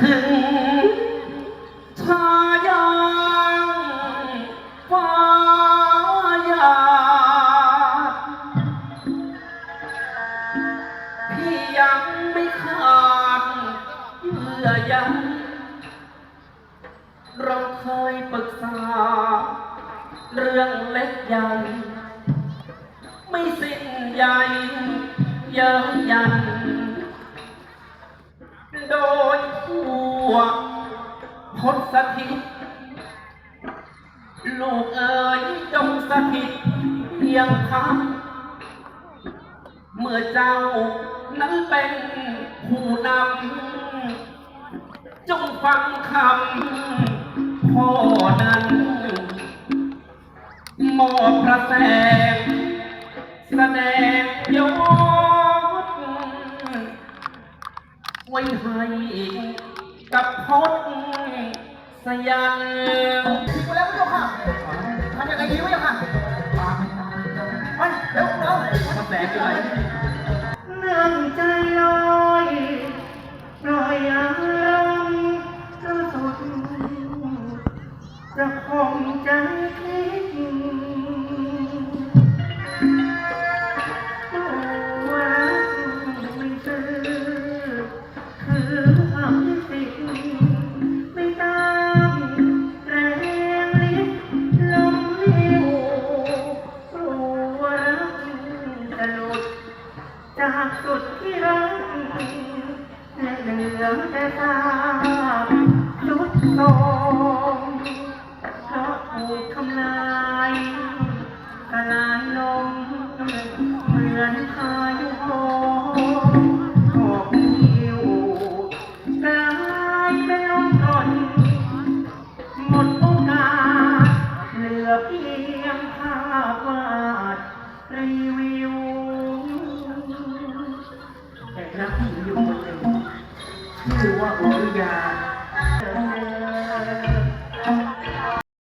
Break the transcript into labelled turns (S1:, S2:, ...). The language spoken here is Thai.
S1: ถึงทายางยาพี่ยังไม่ขาดเหยื่อยังเราเคยปรึกษา เรื่องเล็กใหญ่ไม่สิ้นใหยอะยัน พดสถิตลูกเอ๋ยจงสถิตเพียงคำเมื่อเจ้านั้นเป็นผู้นำจงฟังคำพ่อนั้นมอบพระแสงแสดงยศไว้ให้ กับพดสยาม
S2: ทิ้งไปแล้วพี่เจ้าค่ะทำยังไงดีวะเจ้าค่ะไปเร็วเร็ว
S1: พระแสงอยู่ไห
S3: จากสุดที่รักและเหลือแต่ตาสุดโทมเพราะถูกทำลายทลายลงเหมือนพายุโหมหอบหิวกลายเป็นลมกรดหมดโอกาสเหลือเพียงภาพวาดรีวิว รักผู้หญิงอยู่คนหนึ่งชื่อว่าอุริยาเธอ